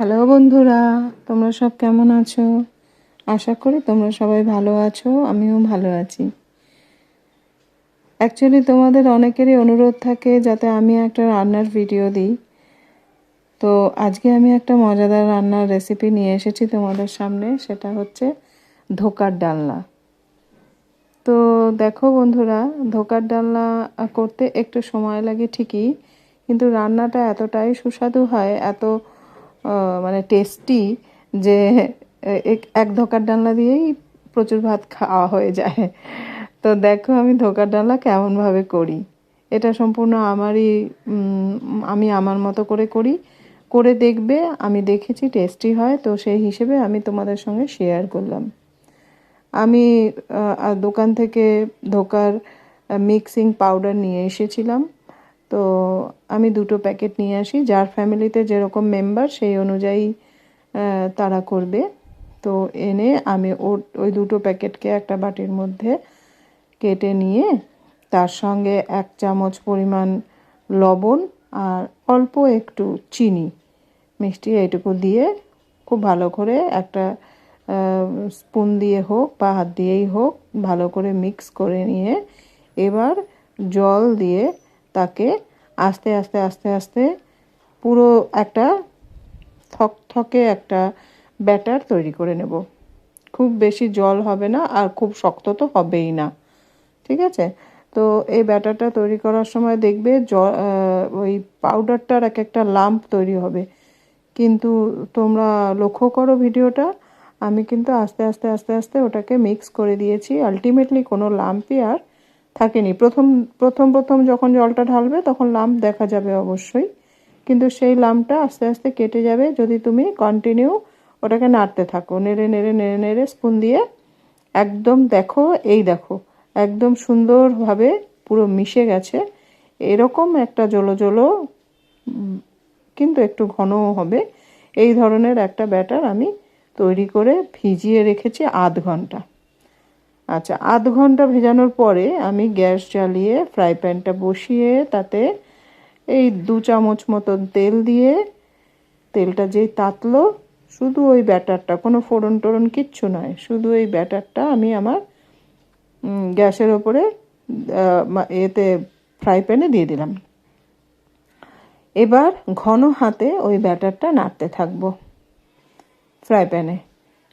Hello বন্ধুরা, তোমরা সব কেমন আছো? আশা করি তোমরা সবাই ভালো আছো, আমিও ভালো আছি। অ্যাকচুয়ালি তোমাদের অনেকেরই অনুরোধ থাকে যাতে আমি একটা রান্নার ভিডিও দিই। তো আজকে আমি একটা মজাদার রান্নার রেসিপি নিয়ে এসেছি তোমাদের সামনে, সেটা হচ্ছে ধোকার ডালনা। তো দেখো বন্ধুরা, ধোকার ডালনা করতে একটু সময় লাগে ঠিকই, কিন্তু রান্নাটা এতটাই সুস্বাদু হয়, এত মানে টেস্টি যে এক- ধোকার ডালনা দিয়েই প্রচুর ভাত খাওয়া হয়ে যায়। তো দেখো আমি ধোকার ডালনা কেমনভাবে করি। এটা সম্পূর্ণ আমারই আমি আমার মতো করে করি। করে দেখবে, আমি দেখেছি টেস্টি হয়, তো সেই হিসেবে আমি তোমাদের সঙ্গে শেয়ার করলাম। আমি দোকান থেকে ধোকার মিক্সিং পাউডার নিয়ে এসেছিলাম। তো আমি দুটো প্যাকেট নিয়ে আসি। যার ফ্যামিলিতে যেরকম মেম্বার, সেই অনুযায়ী তারা করবে। তো এনে আমি ওই দুটো প্যাকেটকে একটা বাটির মধ্যে কেটে নিয়ে, তার সঙ্গে এক চামচ পরিমাণ লবণ আর অল্প একটু চিনি মিষ্টি এইটুকু দিয়ে খুব ভালো করে একটা স্পুন দিয়ে হোক বা হাত দিয়েই হোক, ভালো করে মিক্স করে নিয়ে এবার জল দিয়ে তাকে আস্তে আস্তে আস্তে আস্তে পুরো একটা থকথকে একটা ব্যাটার তৈরি করে নেব। খুব বেশি জল হবে না আর খুব শক্ত তো হবেই না। ঠিক আছে? তো এই ব্যাটারটা তৈরি করার সময় দেখবে জ ওই পাউডারটার এক একটা লাম্প তৈরি হবে। কিন্তু তোমরা লক্ষ্য করো ভিডিওটা, আমি কিন্তু আস্তে আস্তে আস্তে আস্তে ওটাকে মিক্স করে দিয়েছি। আলটিমেটলি কোনো লাম্পই আর থাকেনি। প্রথম প্রথম প্রথম যখন জলটা ঢালবে তখন লাম্প দেখা যাবে অবশ্যই। কিন্তু সেই লাম্পটা আস্তে আস্তে কেটে যাবে যদি তুমি কন্টিনিউ ওটাকে নাড়তে থাকো। নেড়ে নেড়ে নেড়ে নেড়ে স্পুন দিয়ে একদম দেখো, এই দেখো, একদম সুন্দরভাবে পুরো মিশে গেছে। এরকম একটা জলো জলো কিন্তু একটু ঘনও হবে। এই ধরনের একটা ব্যাটার আমি তৈরি করে ভিজিয়ে রেখেছি আধ ঘণ্টা। আচ্ছা আধ ঘণ্টা ভেজানোর পরে আমি গ্যাস জ্বালিয়ে ফ্রাই প্যানটা বসিয়ে তাতে এই দু চামচ মতন তেল দিয়ে তেলটা যেই তাতলো, শুধু ওই ব্যাটারটা, কোনো ফোড়ন টোড়ন কিচ্ছু নয়, শুধু এই ব্যাটারটা আমি আমার গ্যাসের ওপরে এতে ফ্রাই প্যানে দিয়ে দিলাম। এবার ঘন হাতে ওই ব্যাটারটা নাড়তে থাকব ফ্রাই প্যানে।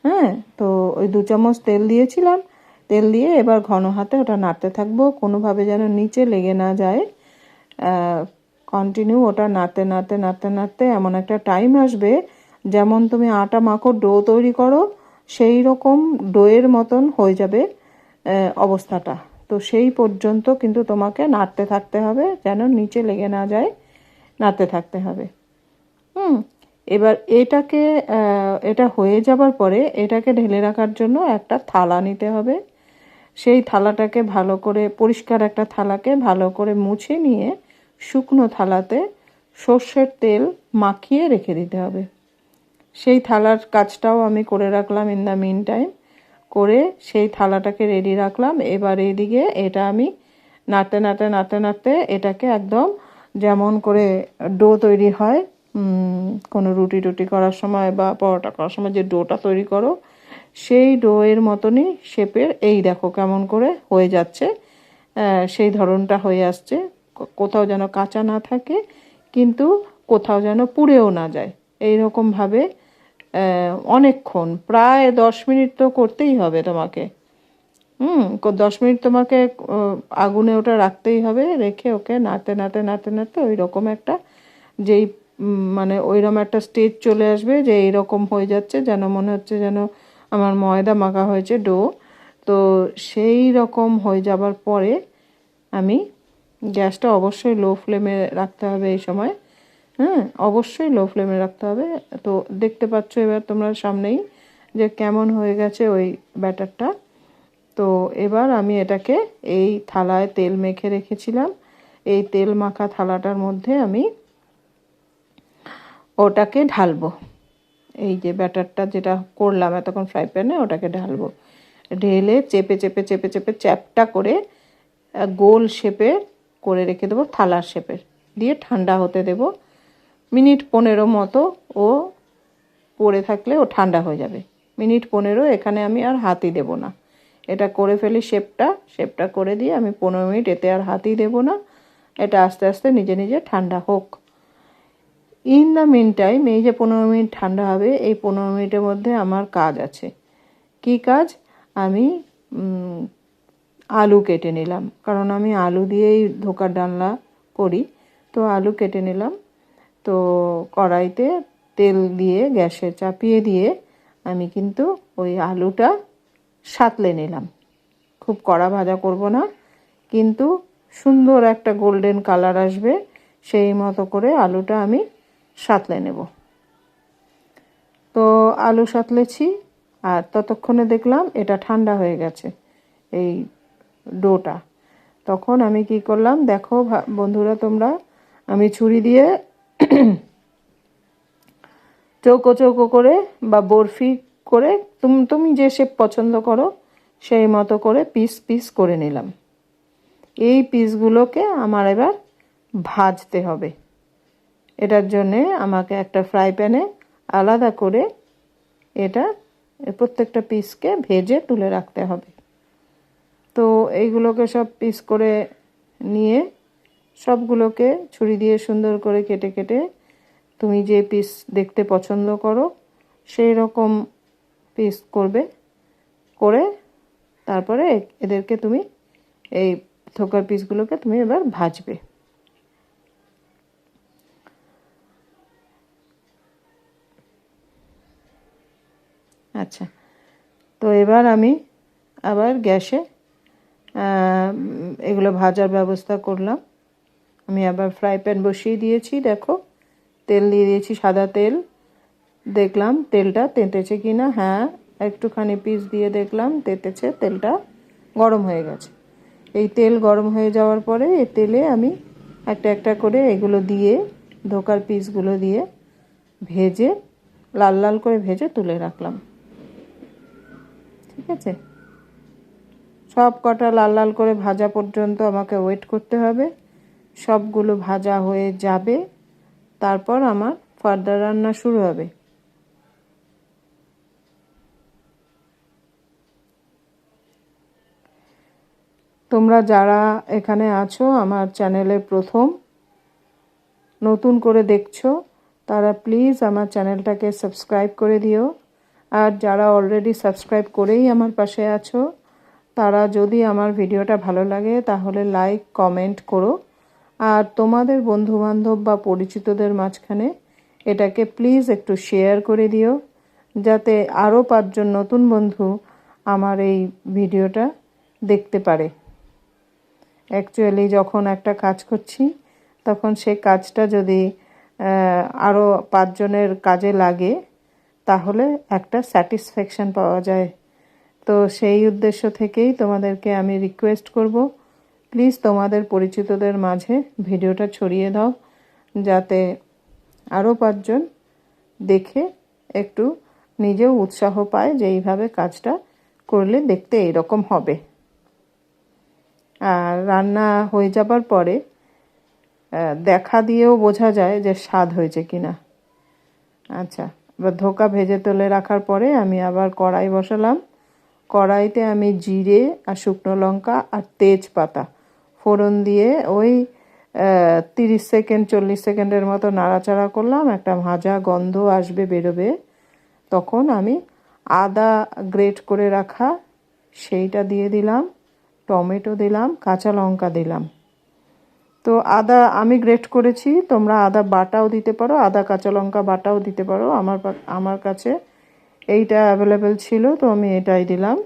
হ্যাঁ তো ওই দু চামচ তেল দিয়েছিলাম তেল দিয়ে এবার ঘন হাতে ওটা নাড়তে থাকব। কোনোভাবে যেন নিচে লেগে না যায়। কন্টিনিউ ওটা নাড়তে নাড়তে নাড়তে নাড়তে এমন একটা টাইম আসবে যেমন তুমি আটা মাখো ডো তৈরি করো, সেই রকম ডোয়ের মতন হয়ে যাবে অবস্থাটা। তো সেই পর্যন্ত কিন্তু তোমাকে নাড়তে থাকতে হবে, যেন নিচে লেগে না যায়, নাড়তে থাকতে হবে। হুম, এবার এটাকে এটা হয়ে যাবার পরে এটাকে ঢেলে রাখার জন্য একটা থালা নিতে হবে। সেই থালাটাকে ভালো করে, পরিষ্কার একটা থালাকে ভালো করে মুছে নিয়ে শুকনো থালাতে সর্ষের তেল মাখিয়ে রেখে দিতে হবে। সেই থালার কাজটাও আমি করে রাখলাম ইন দ্য মিন টাইম করে সেই থালাটাকে রেডি রাখলাম। এবার এইদিকে এটা আমি নাড়তে নাড়তে নাড়তে নাড়তে এটাকে একদম যেমন করে ডো তৈরি হয় কোনো রুটি টুটি করার সময় বা পরোটা করার সময় যে ডোটা তৈরি করো সেই ডোয়ের মতনই শেপের, এই দেখো কেমন করে হয়ে যাচ্ছে। সেই ধরনটা হয়ে আসছে। কোথাও যেন কাঁচা না থাকে, কিন্তু কোথাও যেন পুড়েও না যায়। এই রকমভাবে অনেকক্ষণ, প্রায় দশ মিনিট তো করতেই হবে তোমাকে। হুম দশ মিনিট তোমাকে আগুনে ওটা রাখতেই হবে, রেখে ওকে নাড়তে নাড়তে নাড়তে নাড়তে ওই রকম একটা যেই মানে ওইরকম একটা স্টেজ চলে আসবে যে এইরকম হয়ে যাচ্ছে, যেন মনে হচ্ছে যেন আমার ময়দা মাখা হয়েছে, ডো। তো সেই রকম হয়ে যাবার পরে আমি গ্যাসটা অবশ্যই লো ফ্লেমে রাখতে হবে এই সময়। হ্যাঁ অবশ্যই লো ফ্লেমে রাখতে হবে। তো দেখতে পাচ্ছ এবার তোমরা সামনেই যে কেমন হয়ে গেছে ওই ব্যাটারটা। তো এবার আমি এটাকে এই থালায় তেল মেখে রেখেছিলাম। এই তেল মাখা থালাটার মধ্যে আমি ওটাকে ঢালবো। এই যে ব্যাটারটা যেটা করলাম এতক্ষণ ফ্রাই প্যানে ওটাকে ঢালবো। ঢেলে চেপে চেপে চেপে চেপে চ্যাপটা করে গোল শেপে করে রেখে দেবো, থালার শেপের দিয়ে ঠান্ডা হতে দেব। মিনিট পনেরো মতো ও পড়ে থাকলে ও ঠান্ডা হয়ে যাবে। মিনিট পনেরো এখানে আমি আর হাতই দেব না। এটা করে ফেলি শেপটা শেপটা করে দিয়ে আমি পনেরো মিনিট এতে আর হাতই দেব না। এটা আস্তে আস্তে নিজে নিজে ঠান্ডা হোক। ইন দ্য মিন টাইম এই যে পনেরো মিনিট ঠান্ডা হবে, এই পনেরো মিনিটের মধ্যে আমার কাজ আছে। কি কাজ? আমি আলু কেটে নিলাম। কারণ আমি আলু দিয়েই ধোকার ডালনা করি। তো আলু কেটে নিলাম। তো কড়াইতে তেল দিয়ে, গ্যাসে চাপিয়ে দিয়ে আমি কিন্তু ওই আলুটা সাতলে নিলাম। খুব কড়া ভাজা করব না, কিন্তু সুন্দর একটা গোল্ডেন কালার আসবে। সেই মতো করে আলুটা আমি সাতলে নেব। তো আলু সাতলেছি আর ততক্ষণে দেখলাম এটা ঠান্ডা হয়ে গেছে, এই ডোটা। তখন আমি কি করলাম, দেখো বন্ধুরা তোমরা, আমি ছুরি দিয়ে চৌকো চৌকো করে বা বরফি করে, তুমি তুমি যে শেপ পছন্দ করো, সেই মতো করে পিস পিস করে নিলাম। এই পিসগুলোকে আমার এবার ভাজতে হবে। এটার জন্যে আমাকে একটা ফ্রাই প্যানে আলাদা করে এটা প্রত্যেকটা পিসকে ভেজে তুলে রাখতে হবে। তো এইগুলোকে সব পিস করে নিয়ে সবগুলোকে ছুরি দিয়ে সুন্দর করে কেটে কেটে তুমি যে পিস দেখতে পছন্দ করো সেই রকম পিস করবে, করে তারপরে এদেরকে তুমি এই থোকার পিসগুলোকে তুমি এবার ভাজবে। আচ্ছা। তো এবার আমি আবার গ্যাসে এগুলো ভাজার ব্যবস্থা করলাম। আমি আবার ফ্রাই প্যান বসিয়ে দিয়েছি, দেখো। তেল দিয়ে দিয়েছি সাদা তেল। দেখলাম তেলটা তেঁতেছে কি না হ্যাঁ একটুখানি পিস দিয়ে দেখলাম তেঁতেছে, তেলটা গরম হয়ে গেছে। এই তেল গরম হয়ে যাওয়ার পরে এই তেলে আমি একটা একটা করে এগুলো দিয়ে, ধোকার পিসগুলো দিয়ে ভেজে, লাল লাল করে ভেজে তুলে রাখলাম। ঠিক আছে? সব কটা লাল লাল করে ভাজা পর্যন্ত আমাকে ওয়েট করতে হবে। সবগুলো ভাজা হয়ে যাবে। তারপর আমার ফার্দার রান্না শুরু হবে। তোমরা যারা এখানে আছো, আমার চ্যানেলে প্রথম, নতুন করে দেখছ, তারা প্লিজ আমার চ্যানেলটাকে সাবস্ক্রাইব করে দিও। আর যারা অলরেডি সাবস্ক্রাইব করেই আমার পাশে আছো, তারা যদি আমার ভিডিওটা ভালো লাগে তাহলে লাইক কমেন্ট করো। আর তোমাদের বন্ধুবান্ধব বা পরিচিতদের মাঝখানে এটাকে প্লিজ একটু শেয়ার করে দিও, যাতে আরও পাঁচজন নতুন বন্ধু আমার এই ভিডিওটা দেখতে পারে। অ্যাকচুয়ালি যখন একটা কাজ করছি, তখন সে কাজটা যদি আরও পাঁচজনের কাজে লাগে তাহলে একটা স্যাটিসফ্যাকশন পাওয়া যায়। তো সেই উদ্দেশ্য থেকেই তোমাদেরকে আমি রিকোয়েস্ট করব। প্লিজ তোমাদের পরিচিতদের মাঝে ভিডিওটা ছড়িয়ে দাও, যাতে আরও পাঁচজন দেখে একটু নিজেও উৎসাহ পায় যে এইভাবে কাজটা করলে দেখতে এইরকম হবে। আর রান্না হয়ে যাবার পরে দেখা দিয়েও বোঝা যায় যে স্বাদ হয়েছে কিনা। আচ্ছা। এবার ধোকা ভেজে তুলে রাখার পরে আমি আবার কড়াই বসালাম। কড়াইতে আমি জিরে আর শুকনো লঙ্কা আর তেজপাতা ফোড়ন দিয়ে ওই তিরিশ সেকেন্ড, চল্লিশ সেকেন্ডের মতো নাড়াচাড়া করলাম। একটা ভাজা গন্ধ আসবে, বেরোবে। তখন আমি আদা গ্রেট করে রাখা সেইটা দিয়ে দিলাম, টমেটো দিলাম, কাঁচা লঙ্কা দিলাম। তো আদা আমি গ্রেট করেছি, তোমরা আদা বাটাও দিতে পারো, আদা কাঁচা লঙ্কা বাটাও দিতে পারো। আমার আমার কাছে এইটা অ্যাভেলেবেল ছিল, তো আমি এটাই দিলাম।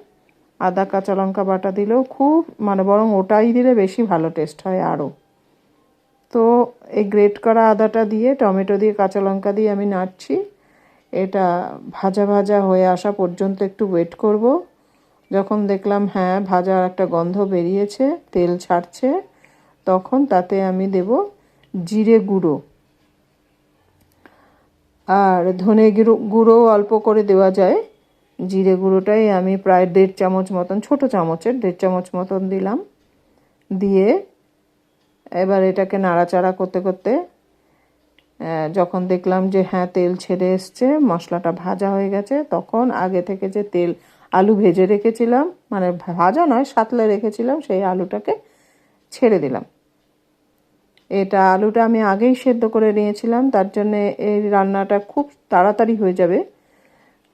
আদা কাঁচা লঙ্কা বাটা দিলেও খুব মানে বরং ওটাই দিলে বেশি ভালো টেস্ট হয় আরও। তো এই গ্রেট করা আদাটা দিয়ে, টমেটো দিয়ে, কাঁচা লঙ্কা দিয়ে আমি নাড়ছি। এটা ভাজা ভাজা হয়ে আসা পর্যন্ত একটু ওয়েট করব। যখন দেখলাম হ্যাঁ ভাজার একটা গন্ধ বেরিয়েছে, তেল ছাড়ছে। তখন তাতে আমি দেব জিরে গুঁড়ো। আর ধনে গুঁড়ো গুঁড়ো অল্প করে দেওয়া যায়। জিরে গুঁড়োটাই আমি প্রায় দেড় চামচ মতন, ছোট চামচের দেড় চামচ মতন দিলাম। দিয়ে এবার এটাকে নাড়াচাড়া করতে করতে যখন দেখলাম যে হ্যাঁ তেল ছেড়ে এসছে, মশলাটা ভাজা হয়ে গেছে, তখন আগে থেকে যে তেল আলু ভেজে রেখেছিলাম মানে ভাজা নয়, সাতলে রেখেছিলাম, সেই আলুটাকে ছেড়ে দিলাম। এটা আলুটা আমি আগেই সেদ্ধ করে নিয়েছিলাম, তার জন্য এই রান্নাটা খুব তাড়াতাড়ি হয়ে যাবে।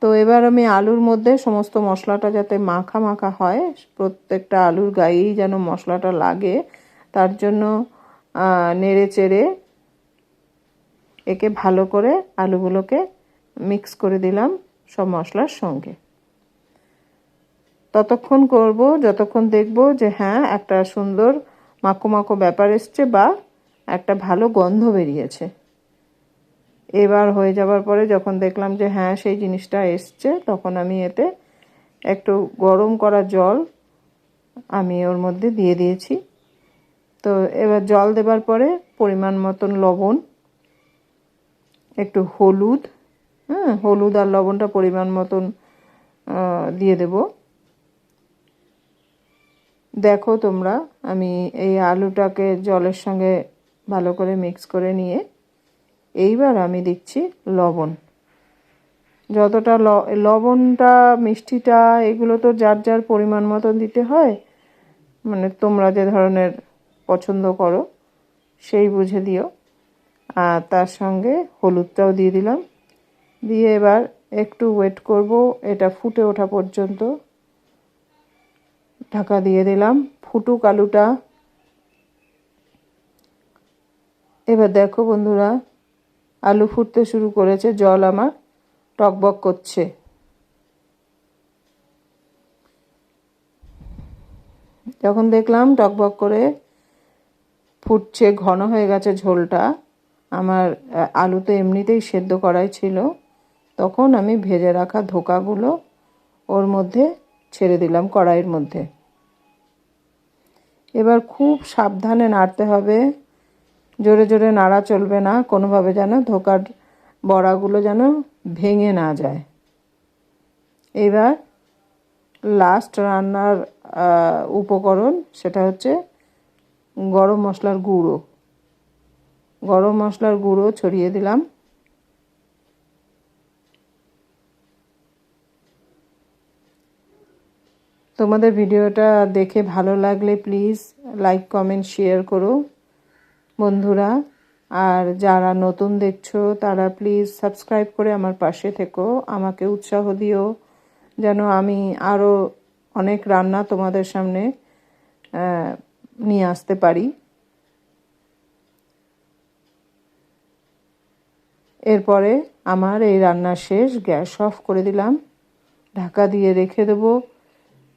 তো এবার আমি আলুর মধ্যে সমস্ত মশলাটা যাতে মাখা মাখা হয়, প্রত্যেকটা আলুর গায়েই যেন মশলাটা লাগে, তার জন্য নেড়ে চেড়ে একে ভালো করে আলুগুলোকে মিক্স করে দিলাম সব মশলার সঙ্গে। ততক্ষণ করব, যতক্ষণ দেখব যে হ্যাঁ একটা সুন্দর মাখো মাখো ব্যাপার এসছে বা একটা ভালো গন্ধ বেরিয়েছে। এবার হয়ে যাবার পরে যখন দেখলাম যে হ্যাঁ সেই জিনিসটা এসছে, তখন আমি এতে একটু গরম করা জল আমি ওর মধ্যে দিয়ে দিয়েছি। তো এবার জল দেবার পরে পরিমাণ মতন লবণ, একটু হলুদ হ্যাঁ হলুদ আর লবণটা পরিমাণ মতন দিয়ে দেব। দেখো তোমরা, আমি এই আলুটাকে জলের সঙ্গে ভালো করে মিক্স করে নিয়ে এইবার আমি দিচ্ছি লবণ। যতটা লবণটা, মিষ্টিটা, এগুলো তো যার যার পরিমাণ মতন দিতে হয় মানে তোমরা যে ধরনের পছন্দ করো, সেই বুঝে দিও। আর তার সঙ্গে হলুদটাও দিয়ে দিলাম। দিয়ে এবার একটু ওয়েট করব, এটা ফুটে ওঠা পর্যন্ত। ঢাকা দিয়ে দিলাম। ফুটুক আলুটা। এবার দেখো বন্ধুরা, আলু ফুটতে শুরু করেছে, জল আমার টকবক করছে। যখন দেখলাম টকবক করে ফুটছে, ঘন হয়ে গেছে ঝোলটা, আমার আলু তো এমনিতেই সেদ্ধ করাই ছিল, তখন আমি ভেজে রাখা ধোকাগুলো ওর মধ্যে ছেড়ে দিলাম কড়াইয়ের মধ্যে। এবার খুব সাবধানে নাড়তে হবে। জোরে জোরে নাড়া চলবে না, কোনোভাবে যেন ধোকার বড়াগুলো যেন ভেঙে না যায়। এবার লাস্ট রান্নার উপকরণ সেটা হচ্ছে গরম মশলার গুঁড়ো। গরম মশলার গুঁড়ো ছড়িয়ে দিলাম। তোমাদের ভিডিওটা দেখে ভালো লাগলে প্লিজ লাইক কমেন্ট শেয়ার করো বন্ধুরা। আর যারা নতুন দেখছ, তারা প্লিজ সাবস্ক্রাইব করে আমার পাশে থেকো। আমাকে উৎসাহ দিও যেন আমি আরও অনেক রান্না তোমাদের সামনে নিয়ে আসতে পারি। এরপরে আমার এই রান্না শেষ, গ্যাস অফ করে দিলাম। ঢাকা দিয়ে রেখে দেবো।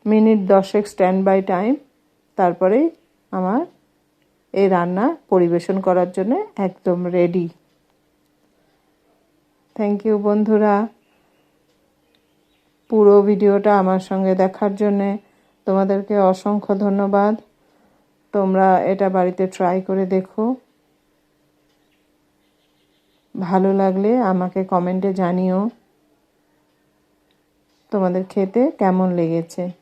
মিনিট দশেক স্ট্যান্ড বাই টাইম তারপরে আমার এই রান্না পরিবেশন করার জন্য একদম রেডি থ্যাংক ইউ বন্ধুরা। পুরো ভিডিওটা আমার সঙ্গে দেখার জন্যে তোমাদেরকে অসংখ্য ধন্যবাদ। তোমরা এটা বাড়িতে ট্রাই করে দেখো। ভালো লাগলে আমাকে কমেন্টে জানিও। তোমাদের খেতে কেমন লেগেছে?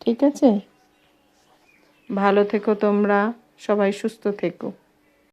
ঠিক আছে? ভালো থেকো তোমরা সবাই সুস্থ থেকো।